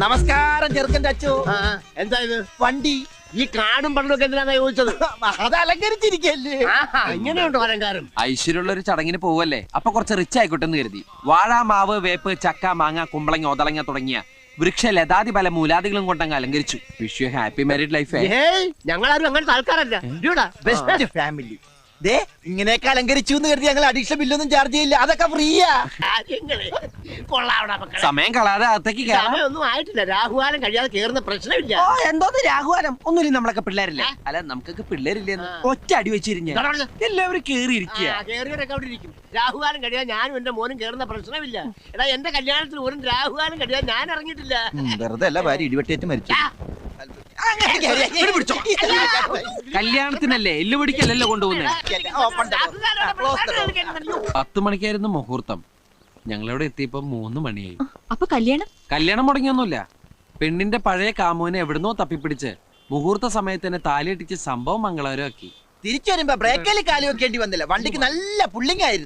നമസ്കാരം ചെറുക്കന്റെ അച്ചു. എന്താ ഇത്? വണ്ടി. ഈ കാടും പണ്ടൊക്കെ എന്തിനാ ചോദിച്ചത്? അത് അലങ്കരിച്ചിരിക്കല്ലേ ഇങ്ങനെയുണ്ട് അലങ്കാരം? ഐശ്വര്യമുള്ള ഒരു ചടങ്ങിന് പോവല്ലേ? അപ്പൊ കുറച്ച് റിച്ച് ആയിക്കോട്ടെ എന്ന് കരുതി. വാഴ മാവ് വേപ്പ് ചക്ക മാങ്ങ കുമ്പളങ്ങ ഒതളങ്ങ തുടങ്ങിയ വൃക്ഷ ലതാതി പല മൂലാദികളും കൊണ്ടങ്ങ് അലങ്കരിച്ചു. Wish you happy married life ഏയ് ഞങ്ങളാരും അങ്ങനത്തെ ആൾക്കാരല്ല. ബെസ്റ്റ് ഫാമിലി ദേ ഇങ്ങനെയൊക്കെ അലങ്കരിച്ചു എന്ന് കരുതി ഞങ്ങൾ അഡീഷണൽ ബില്ലൊന്നും ചാർജ് ചെയ്യില്ല. അതൊക്കെ ഫ്രീയാ. കാര്യങ്ങൾ. കൊള്ളാവടാ മക്കളെ. സമയം കളയാതെ അകത്തേക്ക് കയറാം. സമയമൊന്നും ആയിട്ടില്ല. രാഹുവാനം കഴിയാതെ കേറുന്ന പ്രശ്നമില്ല. ഓ എന്തോന്ന് രാഹുവാനം ഒന്നുമില്ല നമ്മളൊക്കെ പിള്ളേരില്ലേ? അല്ല നമുക്കൊക്കെ പിള്ളേരില്ലേ ഒറ്റ അടി വെച്ചിരിഞ്ഞ. ഇതാ. എല്ലാവരും കേറി ഇരിക്കുക ആ, കേറിയവരൊക്കെ അവിടെ ഇരിക്കും. രാഹുകാലം കഴിയാൻ ഞാനും എന്റെ മോനും കേറുന്ന പ്രശ്നമില്ല. എടാ എന്റെ കല്യാണത്തിന് ഒരു രാഹുവാനം കഴിയാതെ ഞാൻ ഇറങ്ങിയിട്ടില്ല. വെറുതെ അല്ല ഭാര്യ ഇടിവെട്ടേറ്റ് മരിച്ചു. ആ, കല്യാണത്തിനല്ലേ എല്ലു പിടിക്കല്ലല്ലോ കൊണ്ടുപോകുന്നേ രാഹുകാലം പ്രശ്നമില്ല. പത്ത് മണിക്കായിരുന്നു മുഹൂർത്തം. ഞങ്ങളിവിടെ എത്തിയപ്പോ മൂന്ന് മണിയായി. അപ്പൊ കല്യാണം? കല്യാണം മുടങ്ങിയൊന്നുമില്ല. പെണ്ണിന്റെ പഴയ കാമുവിനെ എവിടുന്നോ തപ്പിപ്പിടിച്ച് മുഹൂർത്ത സമയത്ത് തന്നെ താലിയിട്ടിച്ച് സംഭവം മംഗളകരമാക്കി തിരിച്ചു വരുമ്പോ ബ്രേക്കിൽ കാലി വെക്കേണ്ടി വന്നില്ല. വണ്ടിക്ക് നല്ല പുള്ളിങ് ആയിരുന്നു